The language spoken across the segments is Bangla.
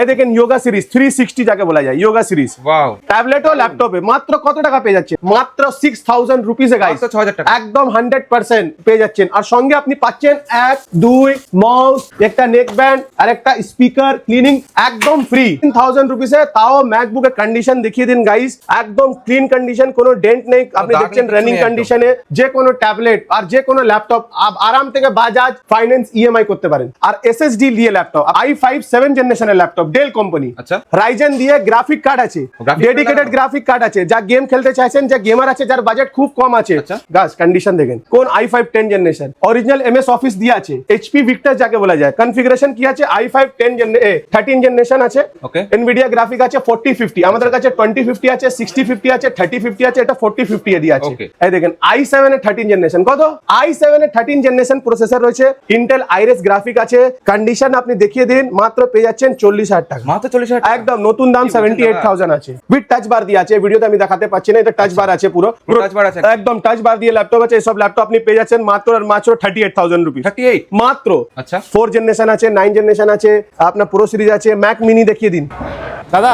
এই দেখেন যোগা সিরিজ থ্রি সিক্সটি যাকে বলা যায় যোগা সিরিজ ট্যাবলেট ও ল্যাপটপে মাত্র কত টাকা পেয়ে যাচ্ছে মাত্র সিক্স থাউজেন্ড রুপিসে গাইস মাত্র 6000 টাকা। একদম হান্ড্রেড পার্সেন্ট পেয়ে যাচ্ছেন। আর সঙ্গে আপনি পাচ্ছেন এক দুই মাউস একটা নেক ব্যান্ড আর একটা স্পিকার ক্লিনিং একদম ফ্রি থাউজেন্ড রুপিসে তাও ম্যাকবুকের কন্ডিশন দেখিয়ে দিন গাইস একদম ক্লিন কন্ডিশন কোনো ডেন্ট নেই। আপনি দেখছেন রানিং কন্ডিশনে যে কোনো ট্যাবলেট আর যে কোনো ল্যাপটপ আরাম থেকে বাজাজ ফাইন্যান্স ইএমআই করতে পারেন। আর এসএসডি দিয়ে ল্যাপটপ আই ফাইভ সেভেন জেনারেশনের ল্যাপটপ ডেল কোম্পানি আচ্ছা। রাইজেন দিয়ে গ্রাফিক কার্ড আছে। ডেডিকেটেড গ্রাফিক কার্ড আছে। যা গেম খেলতে চাইছেন যা গেমার আছে যার বাজেট খুব কম আছে। আচ্ছা। গাছ কন্ডিশন দেখেন। কোন i five ten generation original M S office দিয়ে আছে। এইচপি ভিক্টার যাকে বলা যায়। কনফিগারেশন কি আছে? I five ten thirteen generation আছে। এনভিডিয়া গ্রাফিক আছে ফোর্টি ফিফটি আমাদের কাছে টোয়েন্টি ফিফটি আছে সিক্সটি ফিফটি আছে থার্টি ফিফটি আছে এটা ফোর্টি ফিফটি দিয়ে আছে। এই দেখেন আই সেভেন এর থার্টিন জেনারেশন কত? আই সেভেন এর থার্টিন জেনারেশন প্রসেসর রয়েছে। ইন্টেল আইরেস গ্রাফিক আছে। কন্ডিশন আপনি দেখিয়ে দিন। মাত্র পেয়ে যাচ্ছেন চল্লিশ হাজার। টাকা। মাত্র 40000 টাকা? একদম নতুন দাম সেভেন্টি এইট থাউজেন্ড আছে। উইথ টাচ বার দিয়ে আছে ভিডিওতে আমি দেখাতে পাচ্ছি না এটা টাচ বার আছে পুরো। পুরো touch আছে? একদম টাচ বার দিয়ে ল্যাপটপ আছে সব ল্যাপটপ আপনি পেয়ে যাচ্ছেন মাত্র আর মাত্র থার্টি এইট থাউজেন্ড রুপিস 38 মাত্র। আচ্ছা। ফোর জেনারেশন আছে নাইন জেনারেশন আছে আপনার প্রো সিরিজ আছে ম্যাক মিনি দেখিয়ে দিন। দাদা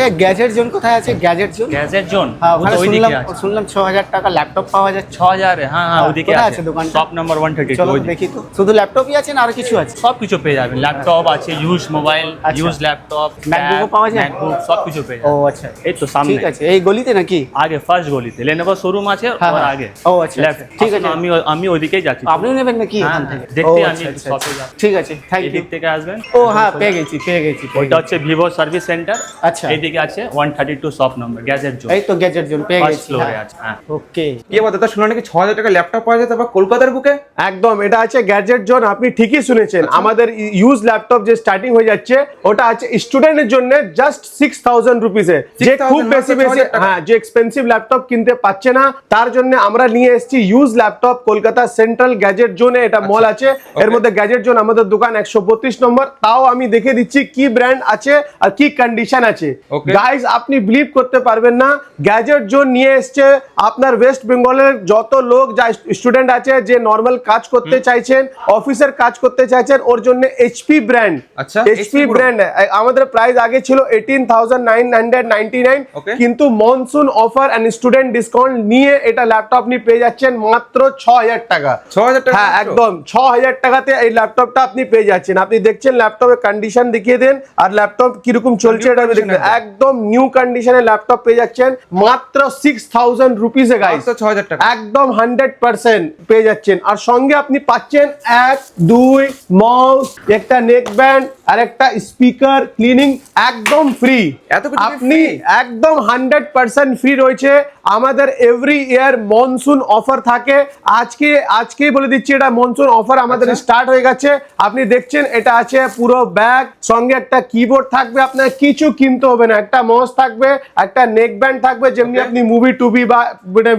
এ গ্যাজেট জোন কোথায় আছে? গ্যাজেট জোন গ্যাজেট হ্যাঁ শুনলাম শুনলাম ছ হাজার টাকা ল্যাপটপ পাওয়া যাচ্ছে ছ হাজার হ্যাঁ হ্যাঁ হ্যাঁ, আছে। আছে শপ নাম্বার ওয়ান থার্টি চলো দেখি তো। শুধু ল্যাপটপই আছে না আর কিছু আছে? সব কিছু পেয়ে যাবেন। ল্যাপটপ আছে use mobile. Use laptop MacBook ও পাওয়া যায়? ম্যাকবুক সব কিছু পেয়ে ও আচ্ছা এই তো সামনে। ঠিক আছে এই গলিতে নাকি? আগে ফার্স্ট গলিতে। লেনোভো শোরুম আছে হ্যাঁ, ওর হ্যাঁ। আগে। ও, আচ্ছা, লেফট। ঠিক আছে। আমি আমি ওইদিকেই যাচ্ছি। আপনিও নেবেন নাকি এখান থেকে? দেখতে আমি শপে। ঠিক আছে থ্যাংক ইউ থেকে আসবেন? ও হ্যাঁ পেয়ে গেছি পেয়ে গেছি হচ্ছে ভিভো সার্ভিস সেন্টার আচ্ছা। এইদিকে আছে ওয়ান থার্টি টু শপ নম্বর গ্যাজেট জোন এই তো গ্যাজেট জোন পেয়ে ফার্স্ট গেছি ফ্লোরে আছে হ্যাঁ। ওকে কি বলতো দাদা শুনলাম নাকি 6000 টাকা ল্যাপটপ পাওয়া যায় তারপর কলকাতার বুকে? একদম এটা আছে গ্যাজেট জোন আপনি ঠিকই শুনেছেন। আচ্ছা। আমাদের ইউজ ল্যাপটপ যে স্টার্টিং হয়ে যাচ্ছে ওটা আছে স্টুডেন্টের জন্য জাস্ট সিক্স থাউজেন্ড রুপিসে যে খুব বেশি বেশি হ্যাঁ যে এক্সপেন্সিভ ল্যাপটপ কিনতে পাচ্ছে না তার জন্য আমরা নিয়ে এসেছি use laptop Kolkata central gadget জোনে এটা মল আছে। এর মধ্যে গ্যাজেট জোন আমাদের দোকান একশো বত্রিশ নম্বর। তাও আমি দেখে দিচ্ছি কি ব্র্যান্ড আছে আর কি কন্ডিশন আছে. গাইস আপনি বিলিভ করতে পারবেন না। গ্যাজেট জোন নিয়ে এসছে আপনার ওয়েস্ট বেঙ্গলের যত লোক যা স্টুডেন্ট আছে যে নর্মাল কাজ করতে চাইছেন অফিসের কাজ করতে চাইছেন ওর জন্য এইচপি ব্র্যান্ড আচ্ছা, এইচপি ব্র্যান্ড আমাদের প্রাইস আগে ছিল eighteen thousand nine hundred ninety nine কিন্তু monsoon offer and student discount নিয়ে এটা ল্যাপটপ আপনি পেয়ে যাচ্ছেন মাত্র ছ হাজার টাকা। 6000 টাকা হ্যাঁ একদম ছ হাজার টাকাতে এই ল্যাপটপটা আপনি পেয়ে যাচ্ছেন। আপনি দেখছেন ল্যাপটপের কন্ডিশন দেখিয়ে দেন আর ল্যাপটপ কীরকম চলছে এটা আপনি দেখবেন। একদম। নিউ কন্ডিশনের ল্যাপটপ পেয়ে যাচ্ছেন মাত্র সিক্স থাউজেন্ড রুপিসে গাইস মাত্র 6000 টাকা। একদম হান্ড্রেড পার্সেন্ট পেয়ে যাচ্ছেন। আর সঙ্গে আপনি পাচ্ছেন এক দুই মাউস একটা নেক ব্যান্ড আর একটা স্পিকার ক্লিনিং একদম ফ্রি। আপনি একদম হান্ড্রেড পার্সেন্ট ফ্রি রয়েছে। আমাদের এভরি ইয়ার মনসুন অফার থাকে। আজকে আজকেই বলে দিচ্ছি এটা মনসুন অফার আমাদের আচ্ছা। স্টার্ট হয়ে গেছে। আপনি দেখছেন এটা আছে পুরো ব্যাগ সঙ্গে একটা কিবোর্ড থাকবে আপনার কিছু কিনতে হবে না। একটা মাউস থাকবে একটা নেক ব্যান্ড থাকবে যেমনি আপনি মুভি টুবি বা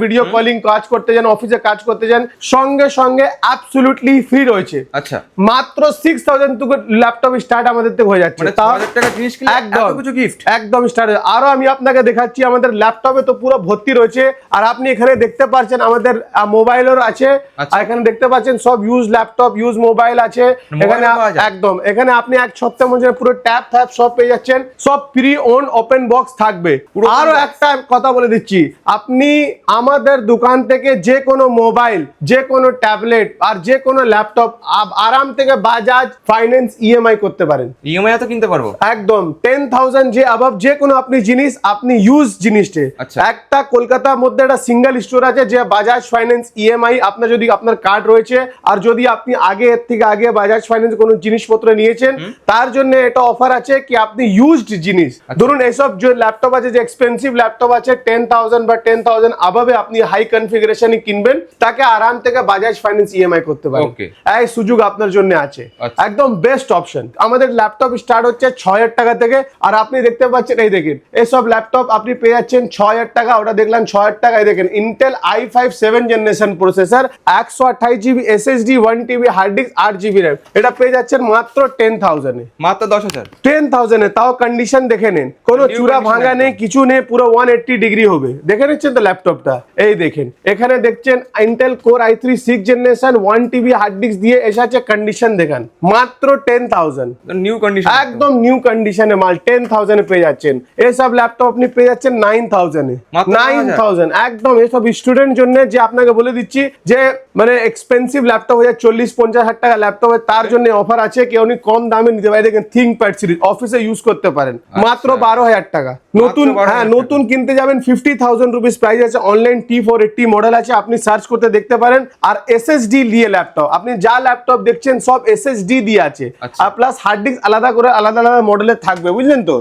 ভিডিও কলিং কাজ করতে যান অফিসে কাজ করতে যান সঙ্গে সঙ্গে অ্যাবসলুটলি ফ্রি রয়েছে। আচ্ছা। মাত্র সিক্স থাউজেন্ড থেকে ল্যাপটপ স্টার্ট আমাদের থেকে হয়ে যাচ্ছে। মানে 6000 টাকা জিনিস একদম। কিছু গিফট একদম স্টার্ট আরও আমি আপনাকে দেখাচ্ছি আমাদের ল্যাপটপে তো পুরো ভর্তি রয়েছে। আর আপনি এখানে দেখতে পাচ্ছেন আমাদের মোবাইলের আছে। আচ্ছা। আর এখানে দেখতে পাচ্ছেন সব ইউজ ল্যাপটপ ইউজ মোবাইল আছে। এখানে একদম। এখানে আপনি এক সপ্তাহের মধ্যে পুরো ট্যাপ ট্যাপ সব পেয়ে যাচ্ছেন। সব প্রি ওন ওপেন বক্স থাকবে। আরও একটা কথা বলে দিচ্ছি। আপনি আমাদের দোকান থেকে যে কোনো মোবাইল যে কোনো ট্যাবলেট আর যে কোনো ল্যাপটপ আরাম থেকে বাজাজ ফাইন্যান্স ইএমআই করতে পারেন। ইএমআই তো কিনতে পারব। একদম। টেন থাউজেন্ড যে অ্যাভাব যে কোনো আপনি জিনিস আপনি ইউজ জিনিসটে। একটা একটা কলকাতার মধ্যে একটা সিঙ্গেল স্টোর আছে যে বাজাজ ফাইন্যান্স ইএমআই আপনার যদি আপনার কার্ড রয়েছে আর যদি আপনি আগে এর থেকে আগে বাজাজ ফাইন্যান্স কোনো জিনিসপত্র নিয়েছেন তার জন্য এটা অফার আছে কি আপনি ইউজড জিনিস। আচ্ছা। ধরুন এসব যে ল্যাপটপ আছে যে এক্সপেন্সিভ ল্যাপটপ আছে টেন থাউজেন্ড বা টেন থাউজেন্ড আবাবে আপনি হাই কনফিগারেশন কিনবেন তাকে আরাম থেকে বাজাজ ফাইন্যান্স ইএমআই করতে পারেন। এই সুযোগ আপনার জন্য আছে। আচ্ছা। একদম বেস্ট অপশন আমাদের ল্যাপটপ স্টার্ট হচ্ছে ছ হাজার টাকা থেকে আর আপনি দেখতে পাচ্ছেন এই দেখেন এসব ল্যাপটপ আপনি পেয়ে যাচ্ছেন ছ হাজার টাকা ওটা দেখ দেখলেন ছ হাজার টাকায় দেখেন Intel i five seven generation processor একশো আঠাইশ GB SSD one TB hard disk আট জিবি র্যাম এটা পেয়ে যাচ্ছেন মাত্র টেন থাউজেন্ডে মাত্র দশ হাজার। টেন থাউজেন্ডে তাও কন্ডিশন দেখে নিন। কোনো চূড়া ভাঙা নেই। কিছু নেই পুরো ওয়ান এইট্টি ডিগ্রি হবে। দেখে নিচ্ছেন তো ল্যাপটপটা এই দেখেন এখানে দেখছেন Intel core i three six generation one TB hard disk দিয়ে এসেছে কন্ডিশন দেখেন। মাত্র টেন থাউজেন্ড নিউ কন্ডিশন একদম নিউ কন্ডিশনে মাল টেন থাউজেন্ড পেয়ে যাচ্ছেন। এসব ল্যাপটপ আপনি পেয়ে যাচ্ছেন নাইন থাউজেন্ডে নাইন 9,000 থাউজেন্ড একদম এসব স্টুডেন্ট জন্য যে আপনাকে বলে দিচ্ছি যে মানে এক্সপেন্সিভ ল্যাপটপ হয়ে যায় চল্লিশ পঞ্চাশ হাজার টাকা ল্যাপটপ তার জন্য অফার আছে কেউ কম দামে নিতে পারে। দেখেন থিঙ্ক প্যাড সিরিজ অফিসে ইউজ করতে পারেন। মাত্র বারো হাজার টাকা। নতুন হ্যাঁ নতুন কিনতে যাবেন ফিফটি থাউজেন্ড রুপিস প্রাইস আছে। Online T four eighty model আছে আপনি সার্চ করতে দেখতে পারেন। আর এসএসডি দিয়ে ল্যাপটপ আপনি যা ল্যাপটপ দেখছেন সব এসএসডি দিয়ে আছে। আচ্ছা। আর প্লাস হার্ড ডিস্ক আলাদা করে আলাদা আলাদা মডেলের থাকবে বুঝলেন তো?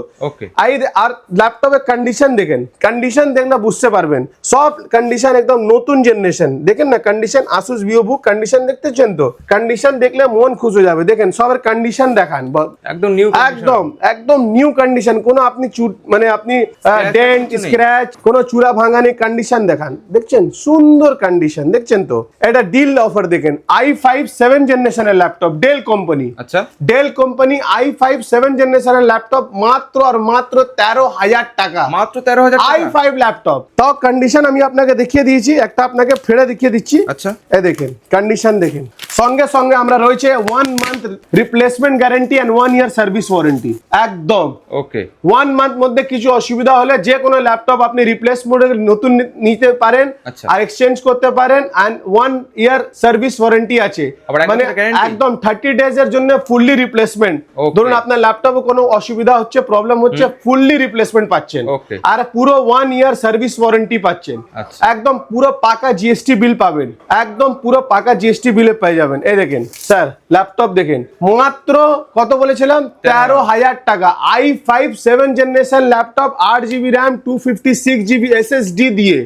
আর ল্যাপটপের কন্ডিশন দেখেন। কন্ডিশন দেখলে বুঝতে পারবেন। সব কন্ডিশন একদম নতুন জেনারেশন দেখেন না কন্ডিশন আসুস ভিও বুক কন্ডিশন দেখতেছেন তো? কন্ডিশন দেখলে মন খুশ হয়ে যাবে। দেখেন সবের কন্ডিশন দেখান। ব- একদম নিউ একদম একদম নিউ কন্ডিশন কোনো আপনি চু- মানে আপনি Scratch ডেন্ট কিছু নেই। স্ক্র্যাচ কোনো চূড়া ভাঙানি কন্ডিশন দেখান। দেখছেন? সুন্দর কন্ডিশন দেখছেন তো? এটা ডিল অফার দেখেন। আই ফাইভ সেভেন জেনারেশনের ল্যাপটপ ডেল কোম্পানি আচ্ছা। Dell company i five seven জেনারেশনের ল্যাপটপ মাত্র আর মাত্র তেরো হাজার টাকা। মাত্র তেরো হাজার আই টাকা ফাইভ ল্যাপটপ তাও কন্ডিশন আমি আপনাকে দেখিয়ে দিয়েছি একটা আপনাকে ফেরে দেখিয়ে দিচ্ছি। আচ্ছা। এই দেখেন কন্ডিশন দেখেন। সঙ্গে সঙ্গে আমরা রয়েছে one month replacement guarantee and one year service warranty একদম। ওকে ওয়ান মান্থ মধ্যে কিছু অসুবিধা হলে যে কোনো ল্যাপটপ আপনি রিপ্লেস মডেল নতুন নিতে পারেন আচ্ছা। আর এক্সচেঞ্জ করতে পারেন and one year service warranty আছে। মানে একদম থার্টি ডেজ এর জন্য ফুললি রিপ্লেসমেন্ট ধরুন আপনার ল্যাপটপে কোনো অসুবিধা হচ্ছে প্রবলেম হচ্ছে ফুললি রিপ্লেসমেন্ট পাচ্ছেন। আর পুরো ওয়ান ইয়ার সার্ভিস ওয়ারেন্টি পাচ্ছেন। আচ্ছা। একদম পুরো পাকা জিএসটি বিল পাবেন। একদম পুরো পাকা জিএসটি বিলে পেয়ে যাবেন। এই দেখেন স্যার ল্যাপটপ দেখেন। মাত্র কত বলেছিলাম? তেরো। হাজার টাকা। I five seven generation laptop আট GB RAM two fifty six GB SSD দিয়ে।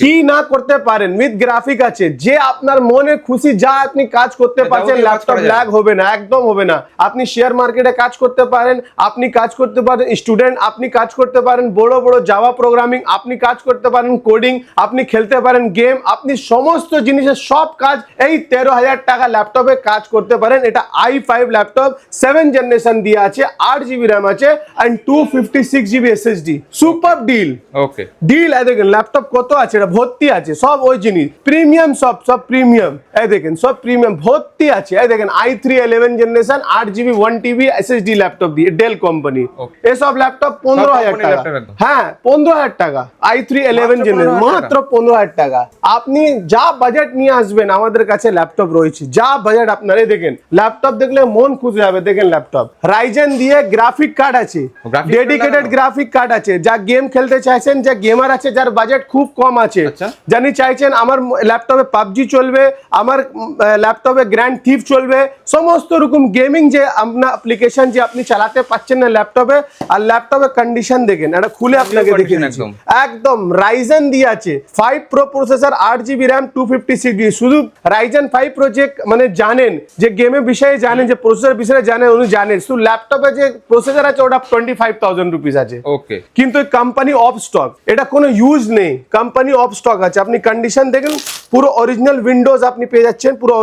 কি না করতে পারেন? উইথ গ্রাফিক আছে। যে আপনার মনে খুশি যা আপনি কাজ করতে পারছেন ল্যাপটপ ল্যাগ হবে না একদম হবে না। আপনি শেয়ার মার্কেটে কাজ করতে পারেন আপনি কাজ করতে পারেন স্টুডেন্ট আপনি কাজ করতে পারেন বড় বড় জাভা প্রোগ্রামিং আপনি কাজ করতে পারেন কোডিং আপনি খেলতে পারেন গেম আপনি সমস্ত জিনিসের সব কাজ এই তেরো হাজার টাকা ল্যাপটপে কাজ করতে পারেন। এটা i five laptop seven generation দিয়ে আছে আট জিবি র্যাম আছে and two fifty six GB SSD super deal okay deal এই দেখেন ল্যাপটপ কত আছে এটা ভর্তি আছে সব ওই জিনিস। প্রিমিয়াম সব সব প্রিমিয়াম এই দেখেন সব প্রিমিয়াম ভর্তি আছে। এই দেখেন আই থ্রি ইলেভেন জেনারেশন আট GB one TB SSD laptop দিয়ে ডেল কোম্পানি এসব ল্যাপটপ পনেরো হাজার টাকা। হ্যাঁ পনেরো হাজার টাকা। আই থ্রি ইলেভেন মাত্র জেনারেশন মাত্র পনেরো হাজার টাকা। আপনি যা বাজেট নিয়ে আসবেন আমাদের কাছে ল্যাপটপ রয়েছে। যা বাজেট আপনার এই দেখেন ল্যাপটপ দেখলে মন খুশি হবে দেখেন ল্যাপটপ রাইজেন দিয়ে গ্রাফিক কার্ড আছে। ডেডিকেটেড গ্রাফিক কার্ড আছে। যা গেম খেলতে চাইছেন যা গেমার আছে যার বাজেট খুব কম আছে। আচ্ছা। জানি চাইছেন আমার ল্যাপটপে পাবজি চলবে আমার ল্যাপটপে গ্র্যান্ড থিফ চলবে সমস্ত রকম গেমিং যে আপনার অ্যাপ্লিকেশন যে আপনি চালাতে পারছেন না ল্যাপটপে আর ল্যাপটপে কন্ডিশন দেখেন এটা খুলে আপনাকে দেখিয়ে একদম। রাইজেন দিয়ে আছে ফাইভ প্রো প্রসেসর আট GB RAM two fifty six শুধু রাইজেন ফাইভ প্রো যে মানে জানেন যে গেমের বিষয়ে জানেন যে প্রসেসর বিষয়ে জানেন উনি জানেন। শুধু ল্যাপটপে যে প্রসেসর আছে ওটা টোয়েন্টি ফাইভ থাউজেন্ড রুপিস আছে। ওকে কিন্তু কোম্পানি অফ স্টক এটা কোনো ইউজ নেই। কোম্পানি অফ স্টক আছে। আপনি কন্ডিশন দেখেন পুরো অরিজিনাল উইন্ডোজ আপনি পেয়ে যাচ্ছেন পুরো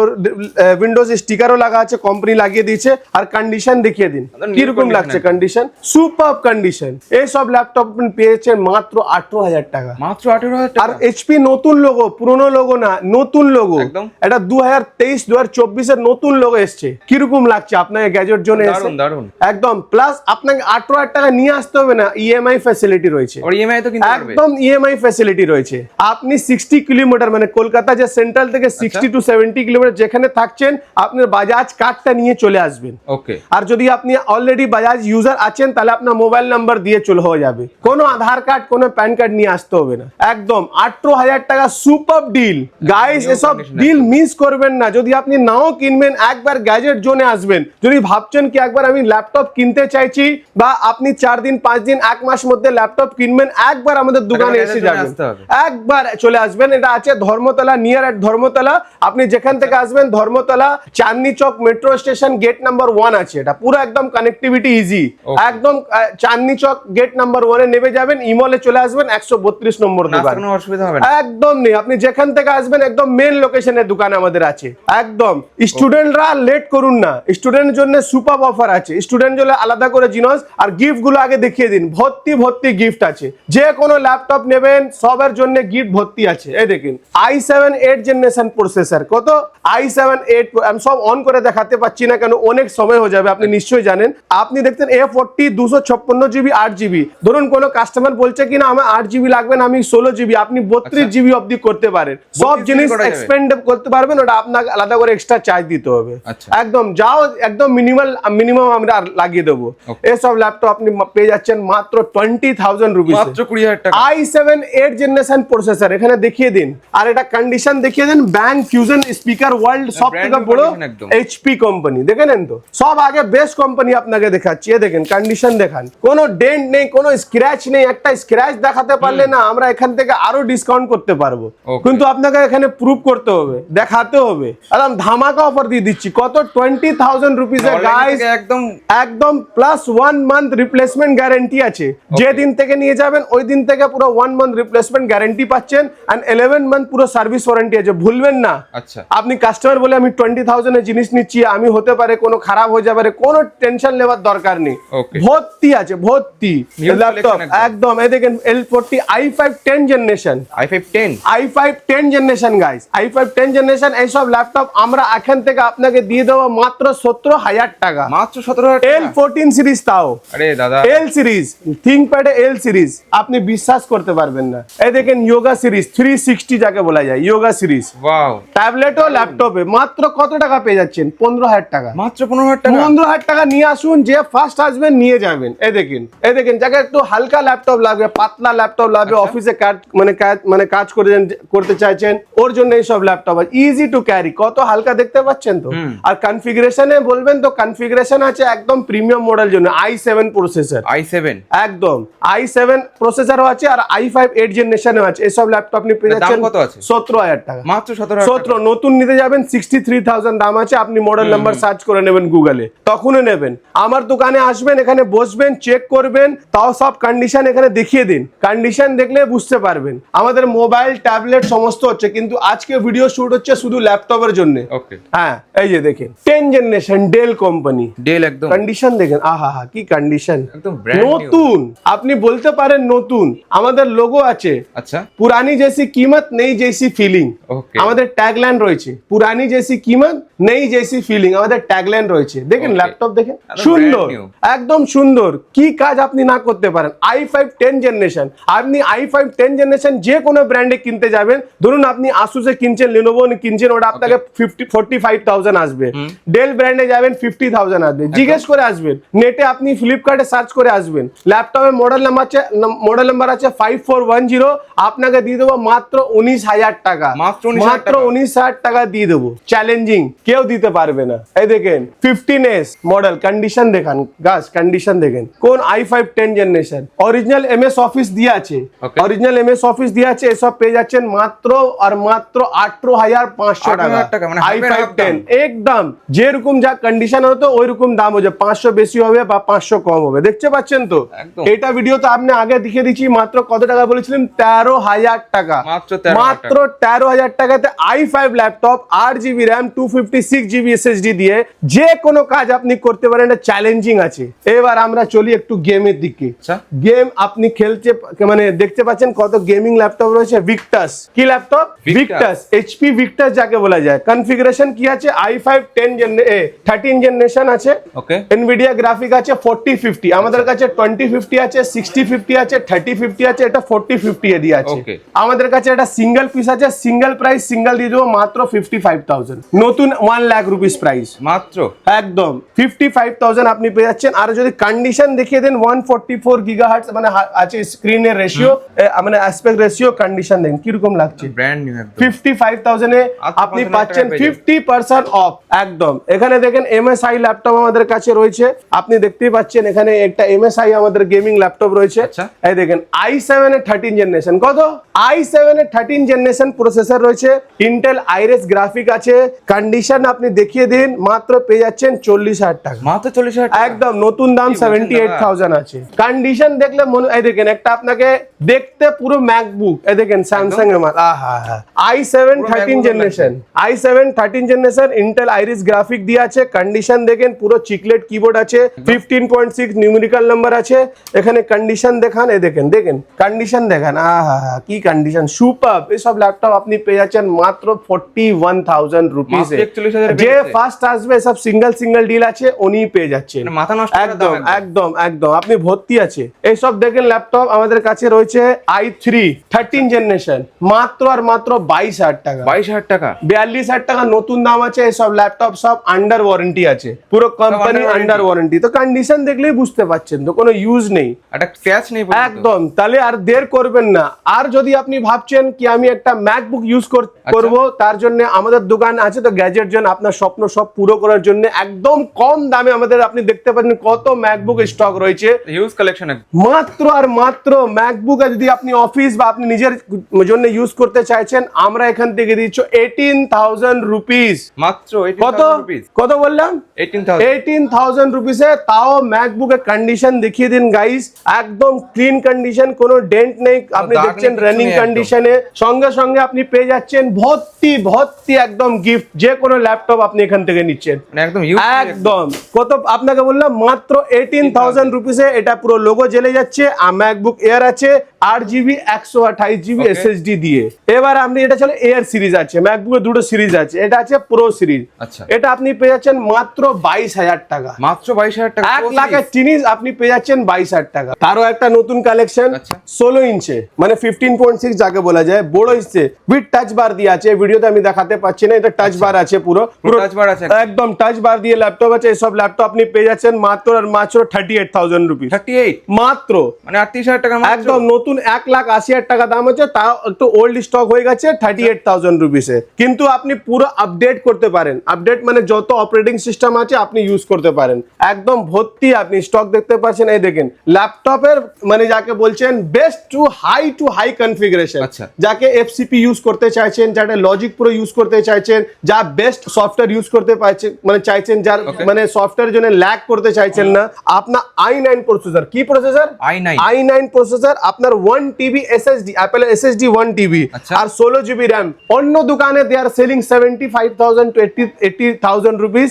উইন্ডোজ স্টিকারও লাগা আছে কোম্পানি লাগিয়ে দিয়েছে। আর কন্ডিশন দেখিয়ে দিন কীরকম লাগছে কন্ডিশন সুপার কন্ডিশন এই সব ল্যাপটপ আপনি পেয়েছেন মাত্র আঠারো হাজার টাকা। মাত্র আঠেরো হাজার আর এইচপি নতুন লোগো পুরনো লোগো না নতুন লোগো এটা দু হাজার তেইশ দু হাজার চব্বিশের নতুন লোগো এসছে। কীরকম লাগছে আপনাকে গ্যাজেট জন্য দারুণ একদম। প্লাস আপনাকে আঠারো হাজার টাকা নিয়ে আসতে হবে না ইএমআই ফ্যাসিলিটি রয়েছে। ইএমআই তো একদম ইএমআই ফ্যাসিলিটি রয়েছে। আপনি সিক্সটি কিলোমিটার মানে কলকাতা যে সেন্ট্রাল থেকে। সিক্সটি টু সেভেন্টি কিলোমিটার যেখানে থাকছেন আপনার বাজাজ কার্ডটা নিয়ে চলে আসবেন। ওকে আর যদি আপনি অলরেডি বাজাজ ইউজার আছেন তাহলে আপনার মোবাইল নাম্বার দিয়ে চলে হয়ে যাবে। কোনো আধার কার্ড কোনো প্যান কার্ড নিয়ে আসতে হবে না। একদম আঠারো হাজার টাকা সুপার ডিল গাইস এসব ডিল মিস করবেন না। যদি আপনি নাও কিনবেন একবার গ্যাজেট জোনে আসবেন। যদি ভাবছেন কি একবার আমি ল্যাপটপ কিনতে চাইছি বা আপনি চার দিন পাঁচ দিন এক মাস মধ্যে ল্যাপটপ কিনবেন একবার আমাদের দোকানে এসে যাবেন। একবার চলে আসবেন এটা আছে ধর্মতলা নিয়ার অ্যাট ধর্মতলা। আপনি যেখান থেকে আসবেন Dharmatala Chandni Chowk metro station gate number one আছে। এটা পুরো একদম কানেক্টিভিটি ইজি একদম চাঁদনি চক গেট নাম্বার ওয়ানে নেমে যাবেন ইমলে চলে আসবেন একশো বত্রিশ নম্বর দোকান। একদম নেই। আপনি যেখান থেকে আসবেন একদম মেন লোকেশনের দোকান আমাদের আছে। একদম। স্টুডেন্টরা লেট করুন না। স্টুডেন্টের জন্য সুপার অফার আছে। স্টুডেন্ট জন্য আলাদা করে জিনিস আর গিফটগুলো আগে দেখিয়ে দিন। ভর্তি ভর্তি গিফট আছে। যে কোনো ল্যাপটপ নেবেন সবার জন্য গিফট ভর্তি আছে। এই দেখুন i seven eight generation processor কত? আই সেভেন এইট আমি সব অন করে দেখাতে পাচ্ছি না কেন অনেক সময় হয়ে যাবে আপনি নিশ্চয়ই জানেন। আপনি দেখতেন এ ফোরটি দুশো ছাপ্পান্ন জিবি আট জিবি ধরুন কোনো কাস্টমার বলছে কিনা আমার আট জিবি লাগবে না আমি ষোলো জিবি আপনি বত্রিশ জিবি অবধি করতে পারেন। সব জিনিস এক্সপেন্ড করতে পারবেন ওটা আপনাকে আলাদা করে এক্সট্রা চার্জ দিতে হবে। আচ্ছা। একদম যাও একদম মিনিমাল মিনিমাম আমরা লাগিয়ে দেবো। এসব ল্যাপটপ আপনি পেয়ে যাচ্ছেন মাত্র টোয়েন্টি থাউজেন্ড রুপিস মাত্র কুড়ি হাজার টাকা। I seven eight generation processor এখানে দেখিয়ে দিন। আর এটা কন্ডিশন দেখিয়ে দিন ব্যাং ফিউজন স্পিকার ওয়ার্ল্ড সব থেকে বড় এইচপি কোম্পানি দেখে নেন তো। সব আগে বেস্ট কোম্পানি আপনাকে দেখাচ্ছি এ দেখেন কন্ডিশন দেখান। কোনো ডেন্ট নেই কোনো স্ক্র্যাচ নেই একটা স্ক্র্যাচ দেখাতে পারলে না আমরা এখান থেকে আরও ডিসকাউন্ট করতে পারব। কিন্তু আপনাকে এখানে প্রুভ করতে হবে দেখাতে হবে। একদম ধামাকা অফার দিয়ে দিচ্ছি। কত? টোয়েন্টি থাউজেন্ড রুপিসে একদম একদম plus one month replacement guarantee আছে। যে দিন থেকে নিয়ে যাবেন ওই দিন থেকে পুরো ওয়ান মান্থ রিপ্লেসমেন্ট গ্যারেন্টি পাচ্ছেন। অ্যান্ড ইলেভেন মান্থ পুরো সার্ভিস ওয়ারেন্টি আছে। ভুলবেন না। আচ্ছা। আপনি কাস্টমার বলে আমি টোয়েন্টি থাউজেন্ডের জিনিস নিচ্ছি আমি হতে পারে কোনো খারাপ হয়ে যাবে কোনো টেনশন নেওয়ার দরকার নেই। ভর্তি আছে ভর্তি। ল্যাপটপ একদম। এই দেখেন L forty i five ten generation i five ten i five ten generation guys i five ten generation এইসব ল্যাপটপ আমরা এখান থেকে আপনাকে দিয়ে দেবো মাত্র সতেরো হাজার টাকা। মাত্র সতেরো হাজার এল টাকা ফোরটিন সিরিজ তাও। আরে দাদা। L series ThinkPad L series আপনি বিশ্বাস করতে পারবেন না। এই দেখেন যোগা সিরিজ থ্রি সিক্সটি যাকে বলা যায় যোগা সিরিজ ওয়াও ট্যাবলেট ও ল্যাপটপে মাত্র কত টাকা পেয়ে যাচ্ছেন? পনেরো হাজার টাকা। মাত্র পনেরো হাজার টাকা? পনেরো হাজার টাকা নিয়ে আসুন যে ফার্স্ট আসবেন নিয়ে যাবেন। এই দেখেন এই দেখেন যাকে একটু হালকা ল্যাপটপ লাগবে পাতলা ল্যাপটপ লাগবে। অফিসে কাজ মানে কাজ মানে কাজ করে করতে চাইছেন ওর জন্য এইসব ল্যাপটপ আছে। ইজি টু ক্যারি কত হালকা দেখতে পাচ্ছেন তো? আর কনফিগারেশনে বলবেন তো কনফিগারেশন আছে একদম প্রিমিয়াম মডেল জন্য i seven processor i seven একদম। আই সেভেন প্রসেসরও আছে আর আই ফাইভ এইট জেনারেশনও আছে। এসব ল্যাপটপ আপনি পেয়ে যাচ্ছেন কত আছে? সতেরো হাজার টাকা। মাত্র সতেরো সতেরো নতুন নিতে যাবেন সিক্সটি থ্রি থাউজেন্ড দাম আছে। আপনি মডেল নাম্বার সার্চ করে নেবেন গুগলে তখনই নেবেন। আমার দোকানে আসবেন এখানে বসবেন চেক করবেন তাও সব কন্ডিশন এখানে দেখিয়ে দিন। কন্ডিশন দেখলে দেখলে বুঝতে পারবেন। আমাদের মোবাইল ট্যাবলেট সমস্ত হচ্ছে কিন্তু আজকে ভিডিও শুট হচ্ছে শুধু ল্যাপটপের জন্য। হ্যাঁ এই যে দেখেন ten generation Dell company Dell একদম। কন্ডিশন দেখেন আহা হা কি কন্ডিশন নতুন আপনি বলতে পারেন নতুন। আমাদের লোগো আছে। আচ্ছা। পুরানি জেসি কিমত নেই জেসি ফিলিং আমাদের ট্যাগলাইন রয়েছে পুরানি জেসি কিমত নেই জেসি ফিলিং আমাদের ট্যাগলাইন রয়েছে। দেখেন ল্যাপটপ দেখেন সুন্দর একদম সুন্দর। কি কাজ আপনি না করতে পারেন? আই ফাইভ টেন জেনারেশন আপনি আই ফাইভ টেন জেনারেশন যে কোনো ব্র্যান্ডে কিনতে যাবেন। ধরুন আপনি আসুসে কিনছেন লিনোভো কিনছেন ওটা আপনাকে ফিফটি ফোর্টি ফাইভ থাউজেন্ড আসবে ডেল ব্র্যান্ডে যাবেন ফিফটি থাউজেন্ড আসবে। জিজ্ঞেস করে আসবেন। নেটে আপনি ফ্লিপকার্টে সার্চ করে আসবেন। ল্যাপটপে মডেল নাম্বার আছে মডেল নাম্বার আছে ফাইভ ফোর ওয়ান জিরো আপনাকে দিয়ে দেবো মাত্র উনিশ হাজার টাকা। মাত্র 19,000 মাত্র টাকা। উনিশ হাজার টাকা দিয়ে দেবো। চ্যালেঞ্জিং কেউ দিতে পারবে না। এই দেখেন ফিফটিন এস মডেল কন্ডিশন দেখান। গাছ কন্ডিশন দেখেন। কোন i five ten generation original M S office দিয়ে আছে. অরিজিনাল এম এস অফিস দিয়ে আছে এসব পেয়ে যাচ্ছেন মাত্র আর মাত্র আঠারো হাজার পাঁচশো টাকা, আই ফাইভ। টেন একদম। যেরকম যা কন্ডিশন হতো ওই রকম দাম হচ্ছে পাঁচশো বেশি হবে বা পাঁচশো কম হবে। দেখতে পাচ্ছেন তো। এটা ভিডিও তো আপনি আগে দেখিয়ে দিচ্ছি মাত্র কত টাকা বলেছিলেন? তেরো হাজার টাকা। মাত্র 13,000 মাত্র তেরো হাজার টাকাতে আই ফাইভ ল্যাপটপ আট GB RAM two fifty six GB SSD দিয়ে যে কোনো কাজ আপনি করতে পারেন এটা চ্যালেঞ্জিং আছে। এবার আমরা চলি একটু গেমের দিকে। আচ্ছা। গেম আপনি খেলতে মানে দেখতে পাচ্ছেন কত গেমিং ল্যাপটপ রয়েছে ভিক্টাস কি ল্যাপটপ ভিক্টাস এইচপি ভিক্টাস যাকে বলা যায়। কনফিগারেশন কি আছে? I five ten thirteen generation আছে। এনভিডিয়া গ্রাফিক আছে ফোর্টি ফিফটি আমাদের কাছে টোয়েন্টি ফিফটি আছে সিক্সটি ফিফটি আছে থার্টি ফিফটি আছে এটা ফোর্টি ফিফটি এ দিয়ে আছে। আমাদের কাছে এটা সিঙ্গেল পিস আছে সিঙ্গেল প্রাইস সিঙ্গেল দিয়ে দেবো মাত্র ফিফটি ফাইভ থাউজেন্ড নতুন ওয়ান লাখ রুপিস প্রাইস মাত্র? একদম। ফিফটি ফাইভ থাউজেন্ড আপনি পেয়ে যাচ্ছেন। আর যদি কন্ডিশন দেখিয়ে দেন ওয়ান ফোর্টি ফোর গিগা মানে আছে স্ক্রিনের রেশিও মানে অ্যাসপেক্ট রেশিও কন্ডিশন দেন কীরকম লাগছে? ব্র্যান্ড নিউ একদম। ফিফটি ফাইভ থাউজেন্ডে আচ্ছা, আপনি পাচ্ছেন। ফিফটি পার্সেন্ট অফ একদম। এখানে দেখেন এমএসআই ল্যাপটপ আমাদের কাছে রয়েছে। আপনি দেখতেই পাচ্ছেন এখানে একটা এমএসআই আমাদের গেমিং ল্যাপটপ রয়েছে। আচ্ছা। এই দেখেন আই সেভেন এর থার্টিন জেনারেশন কত? আই সেভেন এর থার্টিন জেনারেশন প্রসেসর রয়েছে। ইন্টেল আইরেস গ্রাফিক আছে। কন্ডিশন আপনি দেখিয়ে দিন মাত্র পেয়ে যাচ্ছেন চল্লিশ হাজার টাকা। মাত্র চল্লিশ হাজার টাকা? একদম নতুন দাম সেভেন্টি এইট? থাউজেন্ড আছে। কন্ডিশন দেখলে মনে এই দেখেন একটা আপনাকে দেখ দেখতে পুরো ম্যাকবুক এ দেখেন স্যামসাং এর মাল। I seven thirteen generation i seven thirteen generation Intel Iris graphic দিয়ে আছে। কন্ডিশন দেখেন পুরো চিকলেট কিবোর্ড আছে। Fifteen point six numerical number আছে। এখানে কন্ডিশন দেখান এ দেখেন দেখেন কন্ডিশন দেখান। আহা কি কন্ডিশন সুপার এসব ল্যাপটপ আপনি পেয়ে যাচ্ছেন মাত্র ফোর্টি ওয়ান থাউজেন্ড রুপিস মাত্র 41,000 এ যে ফার্স্ট আসবে সব সিঙ্গেল সিঙ্গেল ডিল আছে উনি পেয়ে যাচ্ছেন। মানে মাথা নষ্ট একদম একদম। একদম একদম। আপনি ভর্তি আছে। এইসব দেখেন ল্যাপটপ আমাদের কাছে রয়েছে। আই থ্রি থার্টিন জেনারেশন মাত্র আর মাত্র বাইশ হাজার টাকা। বাইশ হাজার টাকা? বিয়াল্লিশ হাজার টাকা নতুন দাম আছে এসব ল্যাপটপ সব আন্ডার ওয়ারেন্টি আছে। পুরো কোম্পানি আন্ডার ওয়ারেন্টি তো কন্ডিশন দেখলেই বুঝতে পারছেন তো কোনো ইউজ নেই। একটা ক্যাচ নেই একদম তাহলে আর দের করবেন না। আর যদি আপনি ভাবছেন কি আমি একটা ম্যাকবুক ইউজ আচ্ছা। করব তার জন্য আমাদের দোকান আছে তো গ্যাজেট জন আপনার স্বপ্ন সব পুরো করার জন্য একদম কম দামে আমাদের আপনি দেখতে পাচ্ছেন কত ম্যাকবুক স্টক রয়েছে। হিউজ কালেকশন মাত্র আর মাত্র ম্যাকবুক যদি আপনি অফিস বা আপনি নিজের জন্য ইউজ করতে চাইছেন আমরা এখান থেকে দিচ্ছ এইটিন থাউজেন্ড রুপিস মাত্র কত? কত বললাম? এইটিন থাউজেন্ড রুপিসে তাও ম্যাকবুকের কন্ডিশন দেখিয়ে দিন গাইস একদম ক্লিন কন্ডিশন কোনো ডেন্ট নেই। আপনি দেখছেন রানিং কন্ডিশনে সঙ্গে সঙ্গে আপনি পেয়ে যাচ্ছেন ভর্তি ভর্তি একদম গিফট যে কোনো ল্যাপটপ আপনি এখান থেকে নিচ্ছেন। মানে একদম একদম। কত? আপনাকে বললাম মাত্র এইটিন থাউজেন্ড রুপিসে এটা পুরো লোগো জেলে যাচ্ছে আর ম্যাকবুক এয়ার আছে আট জিবি একশো আঠাইশ জিবি. এসএসডি দিয়ে। এবার আপনি এটা চলে এয়ার সিরিজ আছে ম্যাকবুকের দুটো সিরিজ আছে এটা আছে প্রো সিরিজ আচ্ছা। এটা আপনি পেয়ে যাচ্ছেন মাত্র বাইশ হাজার টাকা। মাত্র বাইশ হাজার টাকা এক লাখের জিনিস আপনি পেয়ে যাচ্ছেন বাইশ হাজার টাকা। তারও একটা নতুন কালেকশন আচ্ছা। ষোলো ইঞ্চে মানে ফিফটিন পয়েন্ট সিক্স যাকে বলা যায় বড় ইঞ্চে উইথ টাচ বার দিয়ে আছে এই ভিডিওতে আমি দেখাতে পাচ্ছি না এটা টাচ বার আছে পুরো। পুরো touch bar আছে। একদম টাচ বার দিয়ে ল্যাপটপ আছে এইসব ল্যাপটপ আপনি পেয়ে যাচ্ছেন মাত্র আর মাত্র thirty eight thousand rupees thirty eight মাত্র। মানে আটত্রিশ হাজার টাকা একদম নতুন এক লাখ আশি হাজার টাকা দাম হচ্ছে তাও একটু ওল্ড স্টক হয়ে গেছে থার্টি এইট থাউজেন্ড রুপিসে কিন্তু আপনি পুরো আপডেট করতে পারেন। আপডেট মানে যত অপারেটিং সিস্টেম আছে আপনি ইউজ করতে পারেন। একদম ভর্তি আপনি স্টক দেখতে পাচ্ছেন এই দেখেন ল্যাপটপের মানে যাকে বলছেন best to high to high configuration. যাকে এফসিপি ইউজ করতে চাইছেন যাতে লজিক প্রো ইউজ করতে চাইছেন যা বেস্ট সফটওয়্যার ইউজ করতে পারছেন মানে চাইছেন যার মানে সফটওয়্যার জন্য ল্যাক করতে চাইছেন না। আপনার আই নাইন প্রসেসর কি processor i9 i nine processor আপনার one TB SSD Apple SSD one TB. আর ষোলো জিবি র্যাম অন্য দোকানে they are selling seventy five thousand to eighty eighty thousand rupees.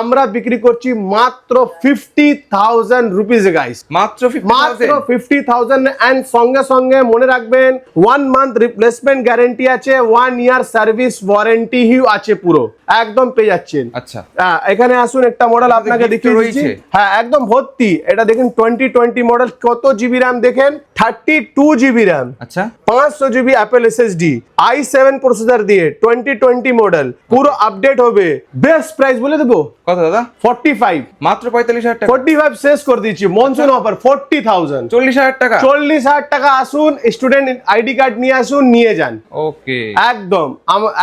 আমরা বিক্রি করছি মাত্র ফিফটি থাউজেন্ড রুপিস গাইস মাত্র মাত্র ফিফটি থাউজেন্ড অ্যান্ড সঙ্গে সঙ্গে মনে রাখবেন ওয়ান মান্থ রিপ্লেসমেন্ট গ্যারেন্টি আছে ওয়ান ইয়ার সার্ভিস ওয়ারেন্টি হিউ আছে পুরো। একদম পেয়ে যাচ্ছেন। আচ্ছা। হ্যাঁ, এখানে আসুন একটা মডেল আপনাকে দেখিয়ে দিচ্ছি। হ্যাঁ একদম ভর্তি। এটা দেখেন টোয়েন্টি টোয়েন্টি মডেল কত জিবি র্যাম দেখেন? থার্টি টু জিবি র্যাম আচ্ছা। পাঁচশো GB Apple SSD i seven processor দিয়ে টোয়েন্টি টোয়েন্টি মডেল পুরো আপডেট হবে। বেস্ট প্রাইস বলে দেবো? কত দাদা? ফর্টি ফাইভ মাত্র পঁয়তাল্লিশ হাজার টাকা। ফোর্টি ফাইভ শেষ করে দিচ্ছি মনসুন অফার ফোর্টি থাউজেন্ড চল্লিশ হাজার টাকা? চল্লিশ হাজার টাকা আসুন স্টুডেন্ট আইডি কার্ড নিয়ে আসুন নিয়ে যান। ওকে। একদম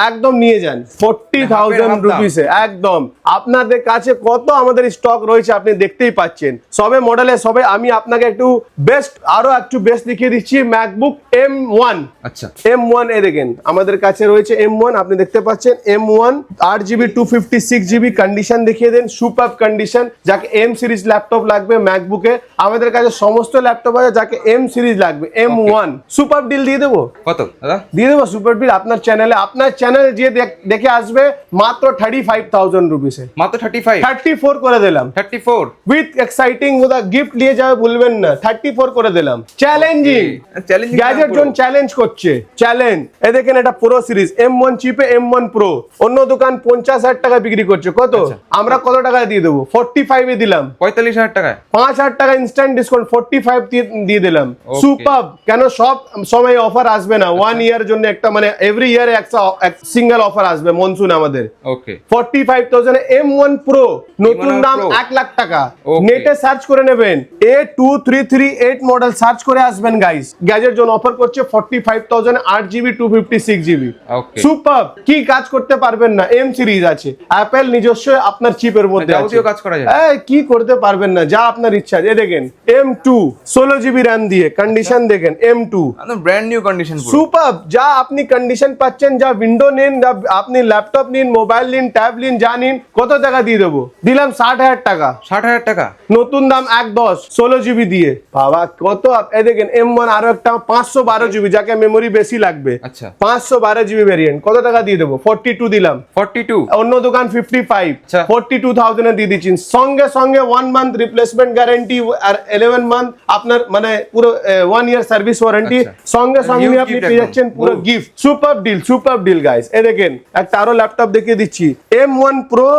একদম নিয়ে যান। Forty thousand. রুপিসে একদম। আপনাদের কাছে কত আমাদের স্টক রয়েছে আপনি দেখতেই পাচ্ছেন। সবে মডেলে সবে আমি আপনাকে একটু বেস্ট আরও একটু বেস্ট দেখিয়ে দিচ্ছি ম্যাকবুক এম ওয়ান আচ্ছা। এম ওয়ান এ দেখেন আমাদের কাছে রয়েছে এম ওয়ান আপনি দেখতে পাচ্ছেন এম ওয়ান আট GB two fifty six GB condition দেখিয়ে দেন সুপার কন্ডিশন যাকে এম সিরিজ ল্যাপটপ লাগবে ম্যাকবুকে আমাদের কাছে সমস্ত ল্যাপটপ আছে যাকে এম সিরিজ লাগবে এম ওয়ান সুপার ডিল দিয়ে দেবো? কত দিয়ে দেবো সুপার ডিল আপনার চ্যানেলে আপনার চ্যানেল যে দেখ- আসবে মাত্র থার্টি ফাইভ থাউজেন্ড রুপিসে মাত্র থার্টি ফাইভ থার্টি ফোর করে দিলাম। Thirty four with exciting gift নিয়ে যাবে বলবেন না। থার্টি ফোর করে দিলাম। চ্যালেঞ্জিং গ্যাজেট জোন চ্যালেঞ্জ করছে। চ্যালেঞ্জ এ দেখেন এটা প্রো সিরিজ এম ওয়ান চিপে এম ওয়ান প্রো অন্য দোকান পঞ্চাশ হাজার টাকা বিক্রি করছে। কত? আচ্ছা। আমরা কত টাকায় দিয়ে দেবো? ফোর্টি ফাইভে দিলাম। পঁয়তাল্লিশ হাজার টাকায়। পাঁচ হাজার টাকা ইনস্ট্যান্ট ডিসকাউন্ট ফোর্টি ফাইভ দিয়ে দিলাম। সুপার কেন সব সময় অফার আসবে না। ওয়ান ইয়ার জন্য একটা মানে এভরি ইয়ারে একটা সিঙ্গেল অফার আসবে মনসুন আমাদের। Okay forty five thousand M one pro নতুন দাম এক লাখ টাকা. নেটে সার্চ করে নেবেন। A two three three eight model search করে আসবেন গাইস গ্যাজেট জোন অফার করছে ফর্টি ফোর্টি ফাইভ থাউজেন্ড আট GB two fifty six GB okay super কি কাজ করতে পারবেন না? এম সিরিজ আছে। অ্যাপেল নিজস্ব আপনার চিপের মধ্যে আছে। কাজ করা যায়। এই, কি করতে পারবেন না? যা আপনার ইচ্ছা। এ দেখেন এম টু ষোলো জিবি র্যাম দিয়ে। কন্ডিশন দেখেন এম টু একদম ব্র্যান্ড নিউ কন্ডিশন পুরো। সুপার যা আপনি কন্ডিশন পাচ্ছেন যা উইন্ডো নিন যা আপনি ল্যাপটপ নিন মোবাইল নিন ট্যাব নিন যা নিন কত টাকা দিয়ে দেবো? দিলাম ষাট হাজার টাকা। ষাট হাজার টাকা। নতুন দাম এক দশ ষোলো জিবি দিয়ে। বাবা কত এই দেখেন এম ওয়ান আরও একটা পাঁচশো বারো জিবি যাকে মেমোরি বেশি লাগবে। আচ্ছা। পাঁচশো বারো জিবি ভ্যারিয়েন্ট কত টাকা দিয়ে দেবো? ফোর্টি টু দিলাম। ফর্টি টু অন্য দোকান fifty five. Forty two thousand দিয়ে দিচ্ছেন সঙ্গে সঙ্গে ওয়ান মান্থ রিপ্লেসমেন্ট গ্যারেন্টি আর ইলেভেন মান্থ আপনার মানে পুরো ওয়ান ইয়ার সার্ভিস ওয়ারেন্টি। সঙ্গে সঙ্গে আপনি পেয়ে যাচ্ছেন পুরো gift super deal super deal guys এ দেখেন একটা আরও ল্যাপটপ দেখিয়ে দিচ্ছি। M one pro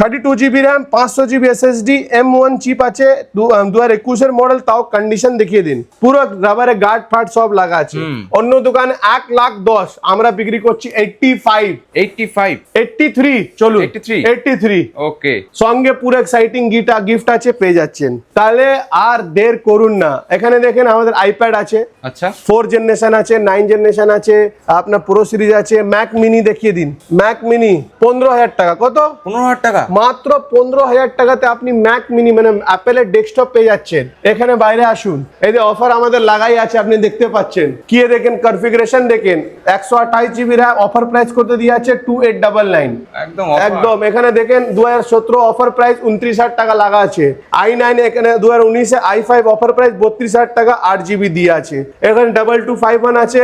thirty two GB RAM পাঁচশো GB SSD M one chip আছে দু হাজার একুশের মডেল তাও কন্ডিশন দেখিয়ে দিন। পুরো রাবারে গার্ড ফাট সব লাগা আছে। অন্য দোকানে এক লাখ দশ আমরা বিক্রি করছি eighty five eighty five eighty three চলুন। 83 এইটটি থ্রি ওকে সঙ্গে পুরো এক্সাইটিং গিটা গিফট আছে পেয়ে যাচ্ছেন। তাহলে আর দের করুন না। এখানে দেখেন আমাদের আইপ্যাড আছে। আচ্ছা। ফোর জেনারেশন আছে নাইন জেনারেশন আছে আপনার প্রো সিরিজ আছে। ম্যাক মিনি দেখিয়ে দিন। ম্যাক মিনি পনেরো হাজার টাকা। কত? পনেরো হাজার টাকা? মাত্র পনেরো হাজার টাকাতে আপনি ম্যাক মিনি মানে অ্যাপেলের ডেস্কটপ পেয়ে যাচ্ছেন। এখানে বাইরে আসুন। এই যে অফার আমাদের লাগাই আছে আপনি দেখতে পাচ্ছেন। কি দেখেন কনফিগারেশন দেখেন একশো আঠাইশ জিবি র্যাম অফার প্রাইস করতে দিয়ে আছে টু এইট ডাবল নাইন একদম একদম এখানে দেখেন দু হাজার সতেরো অফার প্রাইস উনত্রিশ হাজার টাকা লাগা আছে। আই নাইন এখানে দু হাজার উনিশে আই ফাইভ অফার প্রাইস বত্রিশ হাজার টাকা আট জিবি দিয়ে আছে। এখানে ডাবল টু ফাইভ ওয়ান আছে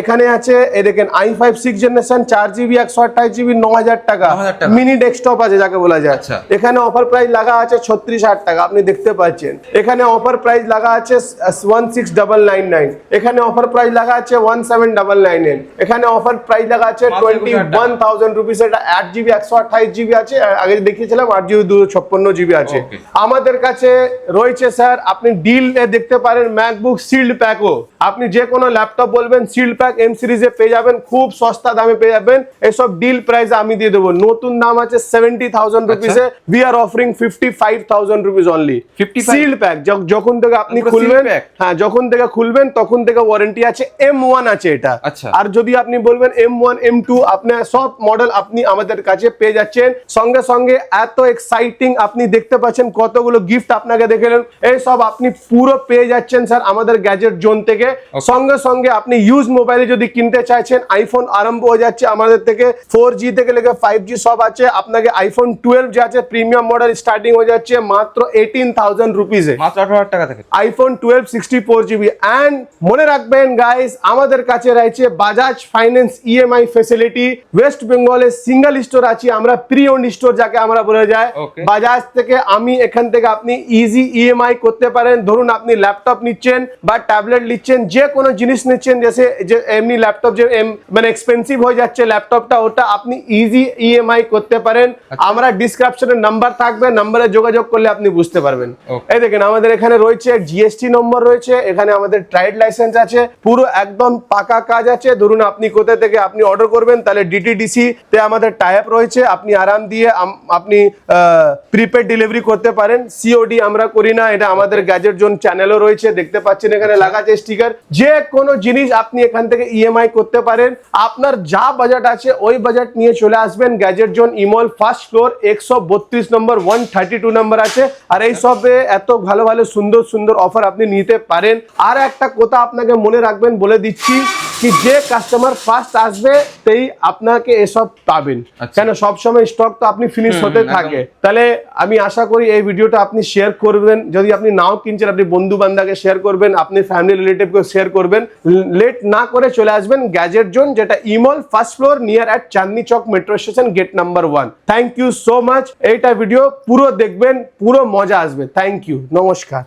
এখানে আছে এ দেখেন আই ফাইভ সিক্স জেনারেশন চার জিবি একশো আঠাশ জিবি ন হাজার টাকা। 9,000 টাকা। মিনি ডেস্কটপ আছে যাকে বলা যায়। আচ্ছা। এখানে অফার প্রাইস লাগা আছে ছত্রিশ হাজার টাকা আপনি দেখতে পাচ্ছেন। এখানে অফার প্রাইস লাগা আছে one six double nine nine এখানে অফার প্রাইস লাগা আছে ওয়ান সেভেন ডাবল নাইন এখানে অফার প্রাইস লাগা আছে টোয়েন্টি ওয়ান থাউজেন্ড রুপিস এটা আট জিবি একশো আঠাইশ জিবি আছে। আগে দেখিয়েছিলাম আট জিবি দুশো ছাপ্পান্ন জিবি আছে। আমাদের কাছে রয়েছে স্যার আপনি ডিল দেখতে পারেন ম্যাকবুক সিল্ড প্যাকও আপনি যে কোনো ল্যাপটপ বলবেন সিল্ড প্যাক এম সিরিজে পেয়ে যাবেন খুব সস্তা দামে পেয়ে যাবেন। এসব ডিল প্রাইস আমি দিয়ে দেবো। নতুন দাম আছে seventy thousand রুপিসে we are offering fifty five thousand rupees only 55? Sealed pack যখন থেকে আপনি খুলবেন pack? হ্যাঁ যখন থেকে খুলবেন তখন থেকে ওয়ারেন্টি আছে এম ওয়ান আছে এটা। আচ্ছা। আর যদি আপনি বলবেন এম ওয়ান এম টু আপনার সব মডেল আপনি আমাদের কাছে পেয়ে যাচ্ছেন। সঙ্গে সঙ্গে এত এক্সাইটিং আপনি দেখতে পাচ্ছেন কতগুলো গিফট আপনাকে দেখেলেন এই সব আপনি পুরো পেয়ে যাচ্ছেন স্যার আমাদের গ্যাজেট জোন থেকে। সঙ্গে সঙ্গে আপনি ইউজ মোবাইলে যদি কিনতে চাইছেন আইফোন আরম্ভ হয়ে যাচ্ছে আমাদের থেকে। ফোর জি থেকে লেগে ফাইভ জি সব আছে। আপনাকে আইফোন টুয়েলভ যে আছে প্রিমিয়াম মডেল স্টার্টিং হয়ে যাচ্ছে মাত্র এইটিন থাউজেন্ড রুপিসে মাত্র আঠারো হাজার টাকা থেকে। IPhone twelve sixty four GB and মনে রাখবেন গাইস আমাদের কাছে রয়েছে Bajaj finance EMI facility West বেঙ্গলের সিঙ্গেল স্টোর আছে আমরা প্রি ওন্ড স্টোর যাকে আমরা বলে যায় বাজাজ থেকে আমি এখান থেকে আপনি ইজি ইএমআই করতে পারেন। ধরুন আপনি ল্যাপটপ নিচ্ছেন বা ট্যাবলেট নিচ্ছেন যে কোনো জিনিস নিচ্ছেন যে এমনি ল্যাপটপ যে মানে এক্সপেন্সিভ হয়ে যাচ্ছে ল্যাপটপটা ওটা আপনি ইজি ইএমআই করতে পারেন। আমরা ডিসক্রিপশনের নাম্বার থাকবে নাম্বারে যোগাযোগ করলে আপনি বুঝতে পারবেন। এই দেখেন আমাদের এখানে রয়েছে জিএসটি নম্বর রয়েছে এখানে আমাদের ট্রাইড লাইসেন্স আছে পুরো একদম পাকা কাজ আছে। ধরুন আপনি কোথা থেকে আপনি অর্ডার করবেন তাহলে ডিটিডিসি তে আমাদের টাইপ রয়েছে। আপনি আরাম দিয়ে আপনি প্রিপেড ডেলিভারি করতে পারেন। সিওডি আমরা করি না এটা আমাদের গ্যাজেট জোন চ্যানেলও রয়েছে দেখতে পাচ্ছেন এখানে লাগা আছে স্টিকার যে কোনো জিনিস আপনি এখান থেকে ইএমআই করতে পারেন। আপনার যা বাজেট আছে ওই বাজেট নিয়ে চলে আসবেন। গ্যাজেট জোন ইমল ফার্স্ট ফ্লোর একশো বত্রিশ নম্বর ওয়ান থার্টি টু নম্বর আছে। আর এই সবে এত ভালো ভালো সুন্দর সুন্দর অফার আপনি নিতে পারেন। আর একটা কথা আপনাকে মনে রাখবেন বলে দিচ্ছি কি যে কাস্টমার ফার্স্ট আসবে সেই আপনাকে এসব পাবেন। আচ্ছা। কেন সবসময় স্টক তো আপনি ফিনিশ হতে থাকে। তাহলে আমি আশা করি এই ভিডিওটা আপনি শেয়ার করবেন। যদি আপনি নাও কিনছেন আপনি বন্ধু বান্ধাকে শেয়ার করবেন আপনি ফ্যামিলি রিলেটিভকে শেয়ার করবেন। লেট না করে চলে আসবেন গ্যাজেট জোন যেটা ইমল first floor near at Chandni Chowk metro station gate number one thank you so much এইটা ভিডিও পুরো দেখবেন পুরো মজা আসবে। থ্যাংক ইউ নমস্কার।